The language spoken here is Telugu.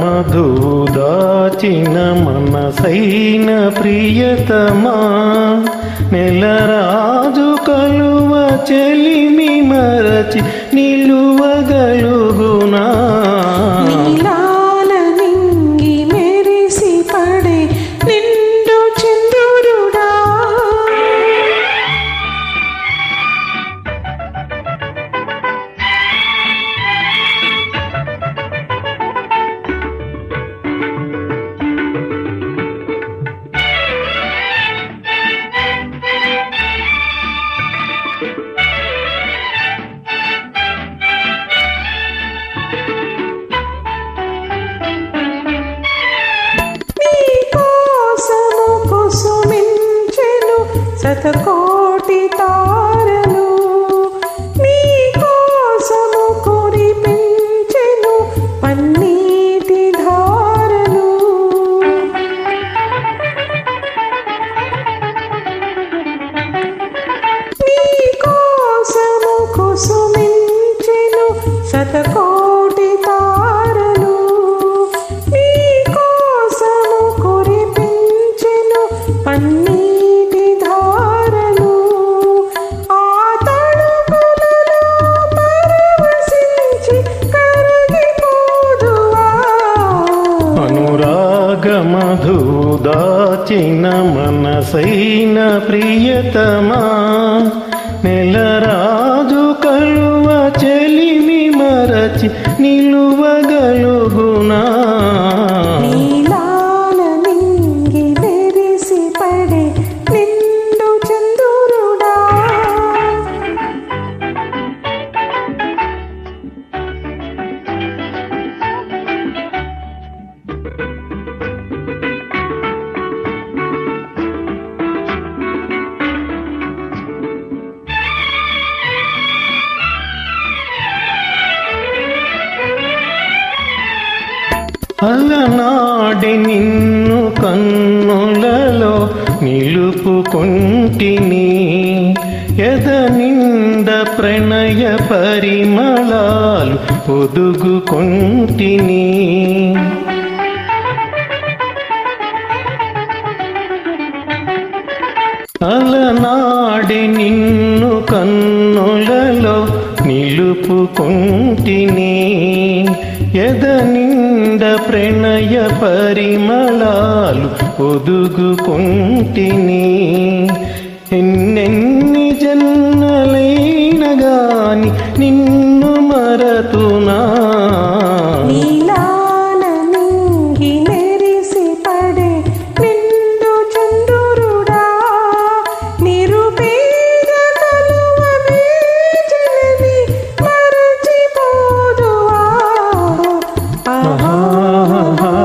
మధుదాచిన మనసైన ప్రియతమా నెలరాజు కలువ చెలిమి మరచి నిలువగలుగునా. నీ కోసము కుసుమించెను శతకోటి తారలు నీ కోసము కురిపించెను పన్నీటి ధారలు. ఆ తడుపులలో పరవశించి కరిగిపోదువా. అనురాగ మధు దాచిన మనసైన ప్రియతమా నెలరాజు అలనాడి నిన్ను కన్నులలో నిలుపుకుంటిని. ఎద నింద ప్రణయ పరిమళాలు ఒదుగుకొంటిని. అలనాడి నిన్ను కన్నులలో నిలుపుకుంటిని. ఎద నిండ ప్రణయ పరిమళాలు ఒదుగుకొంటిని মহা